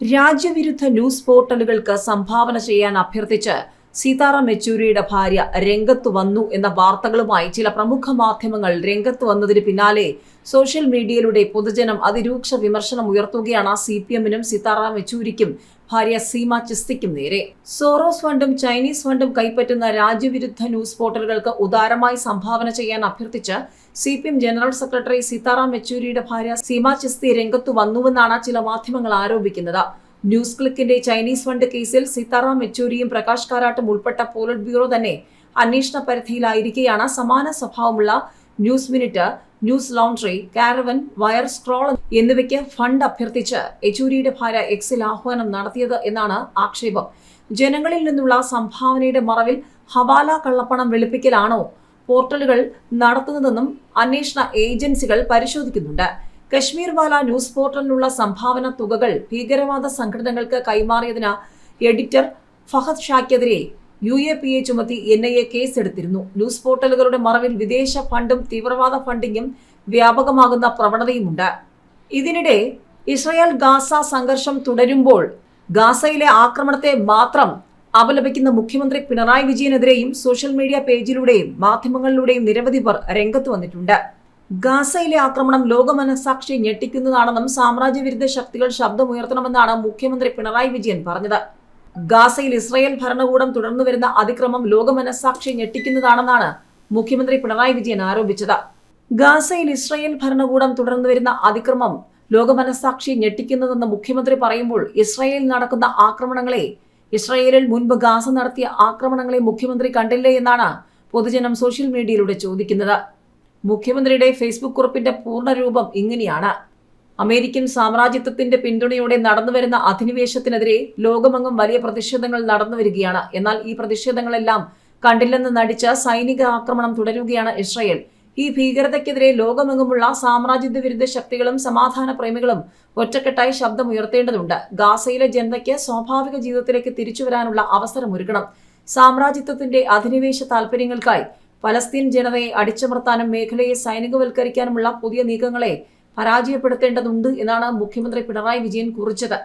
രാജ്യവിരുദ്ധ news പോർട്ടലുകൾക്ക് സംഭാവന ചെയ്യാൻ അഭ്യർത്ഥിച്ച് സീതാറാം യെച്ചൂരിയുടെ ഭാര്യ രംഗത്ത് വന്നു എന്ന വാർത്തകളുമായി ചില പ്രമുഖ മാധ്യമങ്ങൾ രംഗത്ത് വന്നതിന് പിന്നാലെ സോഷ്യൽ മീഡിയയിലൂടെ പൊതുജനം അതിരൂക്ഷ വിമർശനം ഉയർത്തുകയാണ് സി പി എമ്മിനും സീതാറാം യെച്ചൂരിക്കും ഭാര്യ സീമ ചിസ്തിക്കും നേരെ. സോറോസ് ഫണ്ടും ചൈനീസ് ഫണ്ടും കൈപ്പറ്റുന്ന രാജ്യവിരുദ്ധ ന്യൂസ് പോർട്ടലുകൾക്ക് ഉദാരമായി സംഭാവന ചെയ്യാൻ അഭ്യർത്ഥിച്ച് C P M general secretary Sitaram യെച്ചൂരിയുടെ ഭാര്യ സീമ ചിസ്തി രംഗത്തു വന്നുവെന്നാണ് ചില മാധ്യമങ്ങൾ ആരോപിക്കുന്നത്. ന്യൂസ് ക്ലിക്കിന്റെ ചൈനീസ് ഫണ്ട് കേസിൽ സീതാറാം യെച്ചൂരിയും പ്രകാശ് കാരാട്ടും ഉൾപ്പെട്ട പോളിറ്റ് ബ്യൂറോ തന്നെ അന്വേഷണ പരിധിയിലായിരിക്കെയാണ് സമാന സ്വഭാവമുള്ള News Minute Newslaundry Caravan Wire Scroll എന്നിവയ്ക്ക് ഫണ്ട് അഭ്യർത്ഥിച്ച് യെച്ചൂരിയുടെ ഭാര്യ എക്സിൽ ആഹ്വാനം നടത്തിയത് എന്നാണ് ആക്ഷേപം. ജനങ്ങളിൽ നിന്നുള്ള സംഭാവനയുടെ മറവിൽ ഹവാല കള്ളപ്പണം വെളുപ്പിക്കലാണോ പോർട്ടലുകൾ നടത്തുന്നതെന്നും അന്വേഷണ ഏജൻസികൾ പരിശോധിക്കുന്നുണ്ട്. കശ്മീർ വാല ന്യൂസ് പോർട്ടലിനുള്ള സംഭാവന തുകകൾ ഭീകരവാദ സംഘടനകൾക്ക് കൈമാറിയതിന് എഡിറ്റർ ഫഹദ് ഷാക്കെതിരെ യു എ പി എ ചുമത്തി എൻ ഐ എ കേസെടുത്തിരുന്നു. ന്യൂസ് പോർട്ടലുകളുടെ മറവിൽ വിദേശ ഫണ്ടും തീവ്രവാദ ഫണ്ടിങ്ങും വ്യാപകമാകുന്ന പ്രവണതയുമുണ്ട്. ഇതിനിടെ ഇസ്രയേൽ ഗാസ സംഘർഷം തുടരുമ്പോൾ ഗാസയിലെ ആക്രമണത്തെ മാത്രം അപലപിക്കുന്ന മുഖ്യമന്ത്രി പിണറായി വിജയനെതിരെയും സോഷ്യൽ മീഡിയ പേജിലൂടെയും മാധ്യമങ്ങളിലൂടെയും നിരവധി പേർ രംഗത്ത് വന്നിട്ടുണ്ട്. ഗാസയിലെ ആക്രമണം ലോകമനസാക്ഷി ഞെട്ടിക്കുന്നതാണെന്നും സാമ്രാജ്യവിരുദ്ധ ശക്തികൾ ശബ്ദമുയർത്തണമെന്നാണ് മുഖ്യമന്ത്രി പിണറായി വിജയൻ പറഞ്ഞത്. ഗാസയിൽ ഇസ്രായേൽ ഭരണകൂടം തുടർന്നു വരുന്ന അതിക്രമം ലോകമനസാക്ഷി ഞെട്ടിക്കുന്നതാണെന്നാണ് മുഖ്യമന്ത്രി പിണറായി വിജയൻ ആരോപിച്ചത്. ഗാസയിൽ ഇസ്രായേൽ ഭരണകൂടം തുടർന്നു വരുന്ന അതിക്രമം ലോകമനസാക്ഷി ഞെട്ടിക്കുന്നതെന്ന് മുഖ്യമന്ത്രി പറയുമ്പോൾ ഇസ്രായേലിൽ നടക്കുന്ന ആക്രമണങ്ങളെ ഇസ്രായേലിൽ മുൻപ് ഗാസ നടത്തിയ ആക്രമണങ്ങളെ മുഖ്യമന്ത്രി കണ്ടില്ലേ എന്നാണ് പൊതുജനം സോഷ്യൽ മീഡിയയിലൂടെ ചോദിക്കുന്നത്. മുഖ്യമന്ത്രിയുടെ ഫേസ്ബുക്ക് കുറിപ്പിന്റെ പൂർണരൂപം ഇങ്ങനെയാണ്. അമേരിക്കൻ സാമ്രാജ്യത്വത്തിന്റെ പിന്തുണയോടെ നടന്നുവരുന്ന അധിനിവേശത്തിനെതിരെ ലോകമെങ്ങും വലിയ പ്രതിഷേധങ്ങൾ നടന്നുവരികയാണ്. എന്നാൽ ഈ പ്രതിഷേധങ്ങളെല്ലാം കണ്ടില്ലെന്ന് നടിച്ച സൈനിക ആക്രമണം തുടരുകയാണ് ഇസ്രയേൽ. ഈ ഭീകരതയ്ക്കെതിരെ ലോകമെങ്ങുമുള്ള സാമ്രാജ്യത്വ വിരുദ്ധ ശക്തികളും സമാധാന പ്രേമികളും ഒറ്റക്കെട്ടായി ശബ്ദമുയർത്തേണ്ടതുണ്ട്. ഗാസയിലെ ജനതയ്ക്ക് സ്വാഭാവിക ജീവിതത്തിലേക്ക് തിരിച്ചുവരാനുള്ള അവസരമൊരുക്കണം. സാമ്രാജ്യത്വത്തിന്റെ അധിനിവേശ താൽപര്യങ്ങൾക്കായി പലസ്തീൻ ജനതയെ അടിച്ചമർത്താനും മേഖലയെ സൈനികവൽക്കരിക്കാനുമുള്ള പുതിയ നീക്കങ്ങളെ പരാജയപ്പെടുത്തേണ്ടതുണ്ട് എന്നാണ് മുഖ്യമന്ത്രി പിണറായി വിജയൻ കുറിച്ചത്.